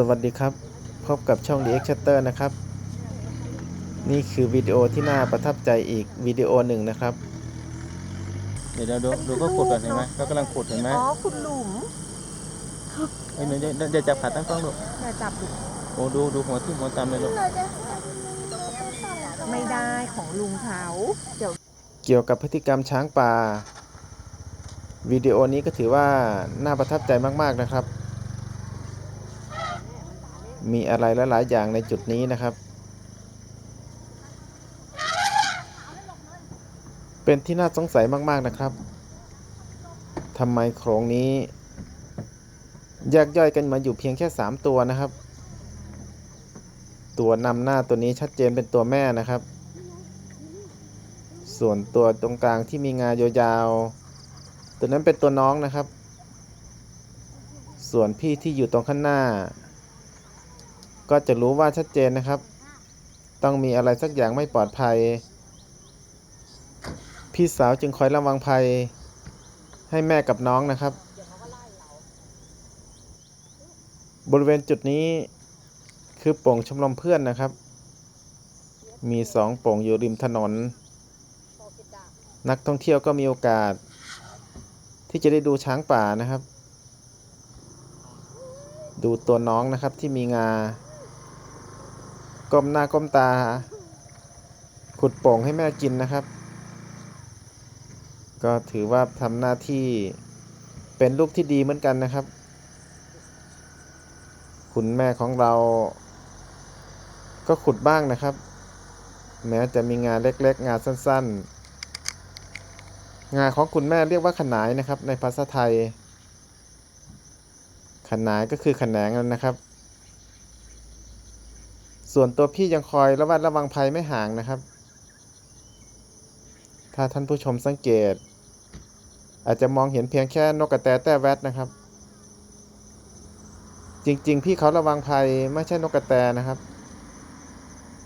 สวัสดีครับ พบกับช่อง The X Shutter นะครับ นี่คือวิดีโอที่น่าประทับใจอีกวิดีโอหนึ่งนะครับ เดี๋ยวเดี๋ยวดูดูเขาขุดก่อนเห็นไหมเขากำลังขุดเห็นไหมอ๋อขุดหลุมเฮ้ยเดี๋ยวเดี๋ยวเดี๋ยวจับขาตั้งกล้องดูอย่าจับดิโอ้ดูดูหัวที่หัวตามเลยลูกไม่ได้ของลุงเขาเดี๋ยวเกี่ยวกับพฤติกรรมช้างป่าวิดีโอนี้ก็ถือว่าน่าประทับใจมาก ๆ นะครับ มีอะไรหลาย ๆ อย่างในจุดนี้นะครับ เป็นที่น่าสงสัยมาก ๆ นะครับทำไมโขลงนี้แยกย่อยกันมาอยู่เพียงแค่ 3 ตัวนะครับ ตัวนำหน้าตัวนี้ชัดเจนเป็นตัวแม่นะครับ ส่วนตัวตรงกลางที่มีงายาวๆตัวนั้นเป็นตัวน้องนะครับ ส่วนพี่ที่อยู่ตรงข้างหน้า ก็จะรู้ว่าชัดเจนนะครับ ต้องมีอะไรสักอย่างไม่ปลอดภัย พี่สาวจึงคอยระวังภัย ให้แม่กับน้องนะครับ บริเวณจุดนี้คือโป่งชมรมเพื่อนนะครับ มีสองโป่งอยู่ริมถนน นักท่องเที่ยวก็มีโอกาส ที่จะได้ดูช้างป่านะครับ ดูตัวน้องนะครับที่มีงา ก้มหน้าก้มตา ขุดโป่งให้แม่กินนะครับ ก็ถือว่าทำหน้าที่เป็นลูกที่ดีเหมือนกันนะครับ คุณแม่ของเรา ก็ขุดบ้างนะครับ แม้จะมีงานเล็กๆ งานสั้น ๆ งานของคุณแม่เรียกว่าขนายนะครับ ในภาษาไทย ขนายก็คือขนงนั่นนะครับ ส่วนตัวพี่ยังคอยระวัดระวังภัยไม่ห่างนะครับ ถ้าท่านผู้ชมสังเกต อาจจะมองเห็นเพียงแค่นกกระแตแต้แวดนะครับ จริง ๆ พี่เขาระวังภัยไม่ใช่นกกระแตนะครับ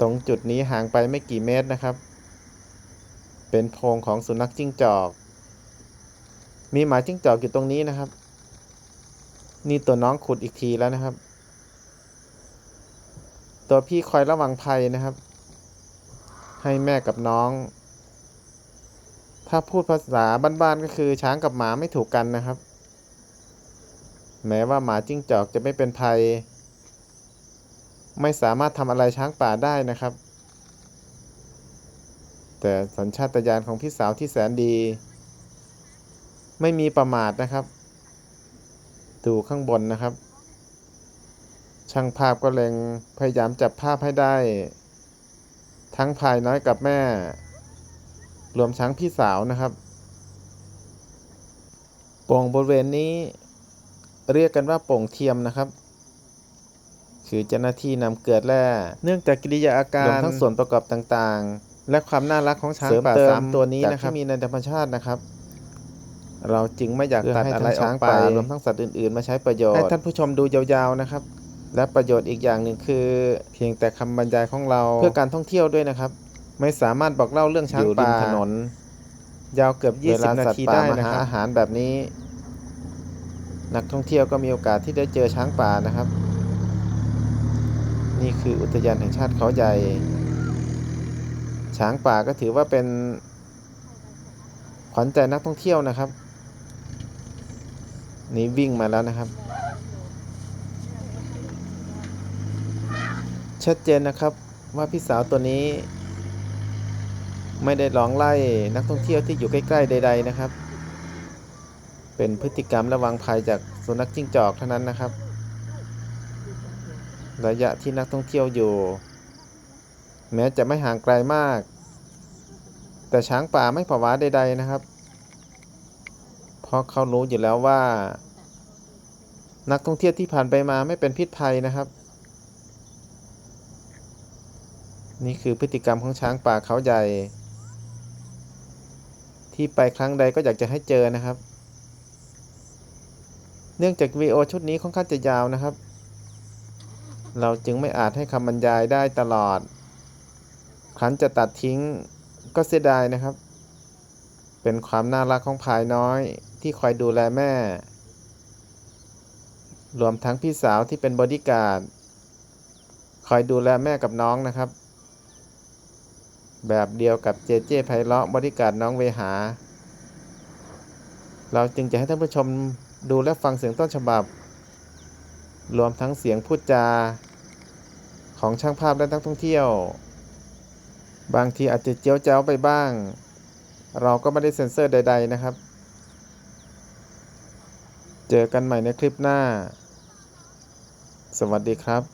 ตรงจุดนี้ห่างไปไม่กี่เมตรนะครับ เป็นโพรงของสุนัขจิ้งจอก มีหมาจิ้งจอกอยู่ตรงนี้นะครับ นี่ตัวน้องขุดอีกทีแล้วนะครับ ตัวพี่คอยระวังภัยนะครับ ให้แม่กับน้อง ถ้าพูดภาษาบ้านๆก็คือช้างกับหมาไม่ถูกกันนะครับ แม้ว่าหมาจิ้งจอกจะไม่เป็นภัย ไม่สามารถทำอะไรช้างป่าได้นะครับ แต่สัญชาตญาณของพี่สาวที่แสนดี ไม่มีประมาทนะครับ ดูข้างบนนะครับ ช่างภาพก็เล็งพยายามจับภาพให้ได้ ทั้งภายน้อยกับแม่ รวมทั้งพี่สาวนะครับโป่งบริเวณนี้เรียกกันว่าโป่งเทียมนะครับ คือเจ้าหน้าที่นำเกลือแร่เนื่องจากกิริยาอาการรวมทั้งส่วนประกอบต่างๆ และความน่ารักของช้างป่าสามตัวนี้นะครับที่มีในธรรมชาตินะครับเราจึงไม่อยากตัดอะไรออกไปรวมทั้งสัตว์อื่นๆ มาใช้ประโยชน์ ให้ท่านผู้ชมดูยาวๆนะครับ และประโยชน์อีกอย่างหนึ่งคือ เพียงแต่คำบรรยายของเราเพื่อการท่องเที่ยวด้วยนะครับ ไม่สามารถบอกเล่าเรื่องช้างป่าถนน ยาวเกือบ 20 นาทีได้นะครับอาหารแบบนี้ นักท่องเที่ยวก็มีโอกาสที่ได้เจอช้างป่านะครับ นี่คืออุทยานแห่งชาติเขาใหญ่ ช้างป่าก็ถือว่าเป็น ขวัญใจนักท่องเที่ยวนะครับ นี่วิ่งมาแล้วนะครับ ชัดเจนนะครับว่าพี่สาวตัวนี้ ไม่ได้ร้องไล่นักท่องเที่ยวที่อยู่ใกล้ ๆ ใด ๆนะครับ เป็นพฤติกรรมระวังภัยจากสุนัขจิ้งจอกเท่านั้นนะครับ ระยะที่นักท่องเที่ยวอยู่ แม้จะไม่ห่างไกลมาก แต่ช้างป่าไม่ผวาใด ๆนะครับเพราะเขารู้อยู่แล้วว่า นักท่องเที่ยวที่ผ่านไปมาไม่เป็นพิษภัยนะครับ นี่คือพฤติกรรมของช้างป่าเขาใหญ่ ที่ไปครั้งใดก็อยากจะให้เจอนะครับ เนื่องจากวีโอชุดนี้ค่อนข้างจะยาวนะครับ เราจึงไม่อาจให้คำบรรยายได้ตลอดครั้นจะตัดทิ้งก็เสียดายนะครับ เป็นความน่ารักของพายน้อยที่คอยดูแลแม่ รวมทั้งพี่สาวที่เป็นบอดี้การ์ดคอยดูแลแม่กับน้องนะครับ แบบเดียวกับเจเจไพเราะบอดี้การน้องเวหา เราจึงจะให้ท่านผู้ชมดูและฟังเสียงต้นฉบับ รวมทั้งเสียงพูดจา ของช่างภาพและนักท่องเที่ยว บางทีอาจจะเจียวเจ้าไปบ้าง เราก็ไม่ได้เซ็นเซอร์ใด ๆนะครับ เจอกันใหม่ในคลิปหน้า สวัสดีครับ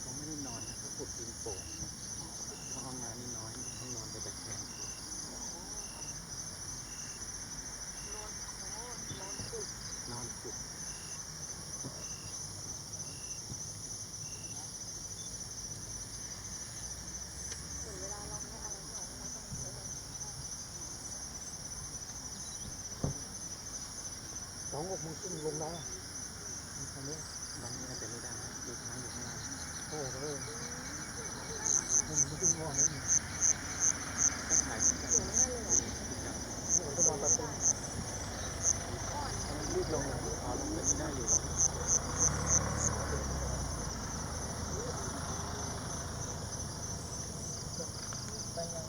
เขาไม่ได้นอนนะเขาขุดดินโป่งเพราะห้องน้ำนี่น้อยต้องนอนไปตะแคงนอนขุด สองห กโมงครึ่งลงได้อนนี้วันนี้น่าจะไม่ได้ดูทางอยู่ข้างล่าง โอ้โหหนึ่งครึ่งงอนนี่ ก็ถ่ายกัน หนึ่งก็นอนตัดเต็มรีบลงเลย เอาลงไปนี่ได้อยู่แล้ว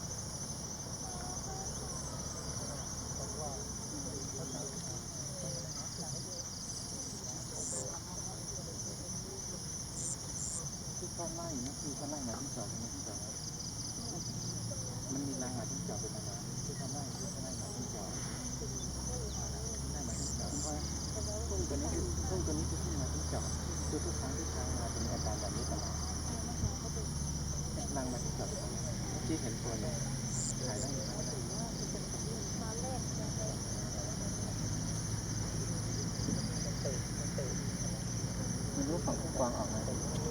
ที่ข้างล่างนี่คือข้างหมาที่สองที่สองมันมีรางหมาที่สองเป็นอะไรที่ที่ข้างล่างหมาที่จองล่างหมาที่จอดเพราะทุ่งตัวนี้คือทุ่งตัวนี้คือทุ่งหมายที่จอดคือทุกครั้งที่ช้างมาจะมีอาการแบบนี้ตลอดรางหมาที่จอดเป็นอะไรเมื่อกี้เห็นตัวหนึงถ่ายได้อยู่นะไม่รู้ฝั่งผู้กวางออกไหม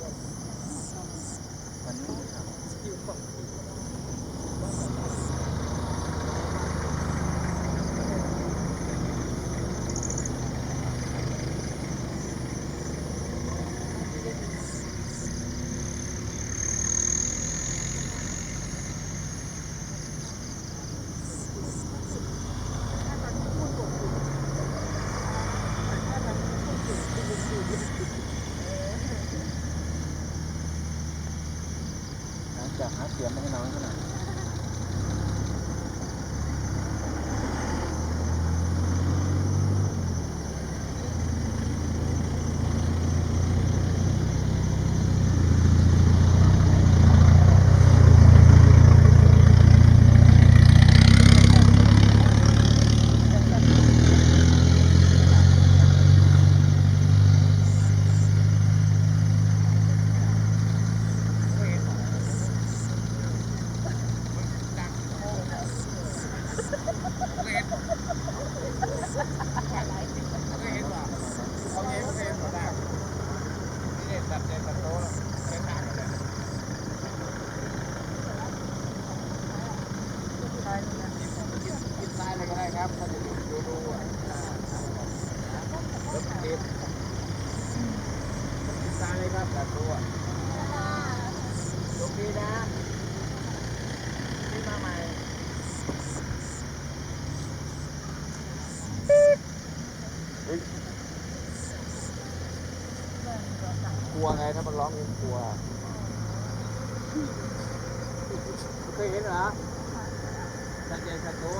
มันร้องมันกลัวเคยเห็นเหรอชัดเจนชัดตัว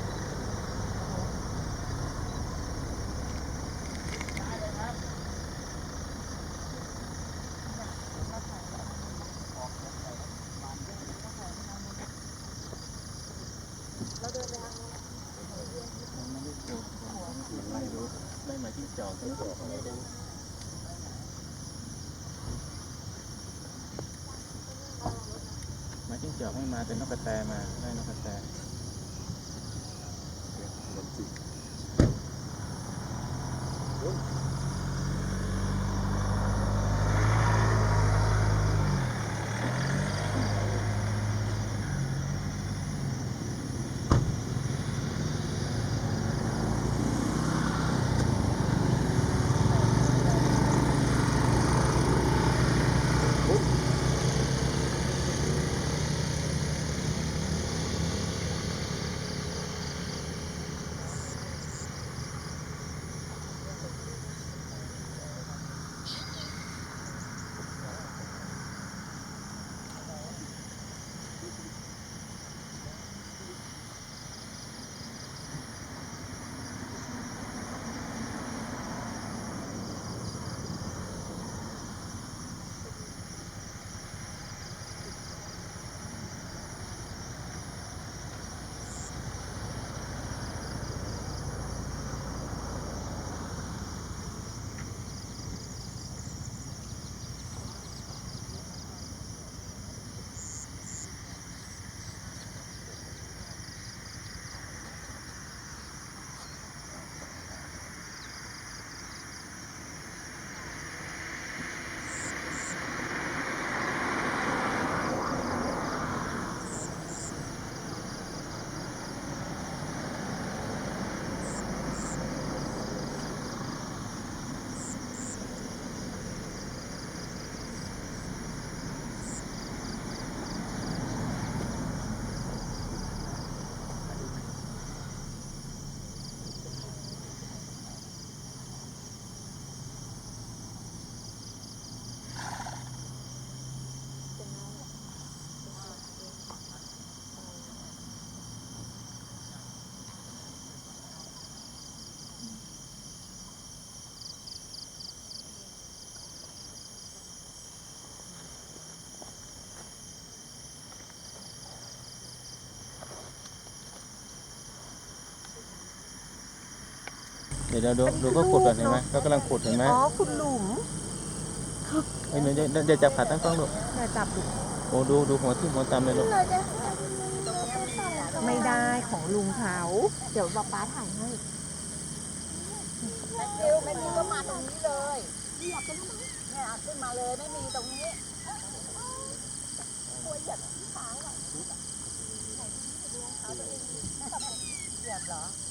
ไล่ดูไล่หมาจิ้งจอกจิ้งจอกไม่รู้หมาจิ้งจ อกไม่มาแต่นกกระแตมา เดี๋ยวเดี๋ยวดูดูเขาขุดก่อนเห็นไหมเขากำลังขุดเห็นไหมอ๋อคุณหลุมเฮ้ยเดี๋ยวเดี๋ยวเดี๋ยวจับขาตั้งกล้องดูแต่จับดูโอ้ดูดูหัวที่หัวตามเลยลูกไม่ได้ของลุงเขาเดี๋ยวป๊าป๊าถ่ายให้เร็วไม่มีก็มาตรงนี้เลยเนี่ยขึ้นมาเลยไม่มีตรงนี้เ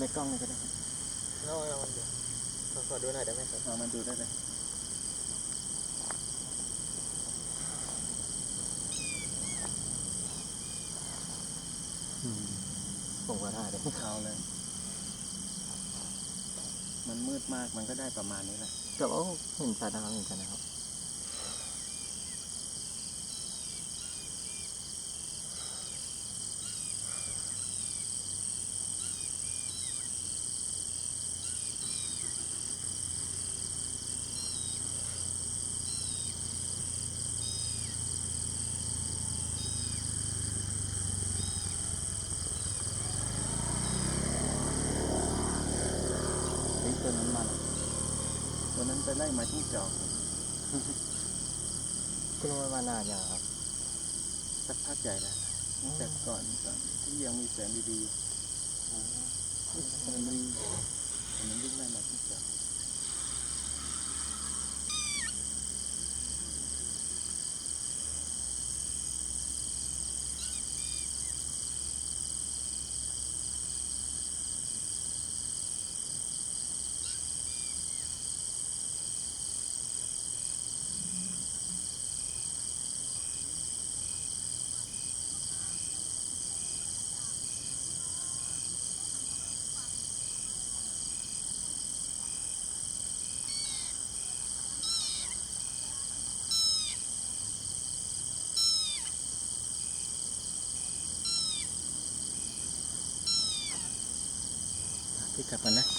ในกล้องนี่ก็ได้ครับเราเราเราขอดูหน่อยได้ไหมครับเอามันดูได้เลยผมก็ได้เลยเขาเลย มันมืดมากมันก็ได้ประมาณนี้แหละแต่ว่าเห็นชัดนะครับเห็นชัดนะครับ เฮ้ยตัวนั้นมาแล้วตั วนั้นไปไล่มาที่จอกคุณลุงมานานยังครับ สักพักใหญ่แล้วแต่ก่อนก่อนที่ยังมีแสงดีๆมันมันมันวิ่งไล่มาที่จอก พี่กลับมานะ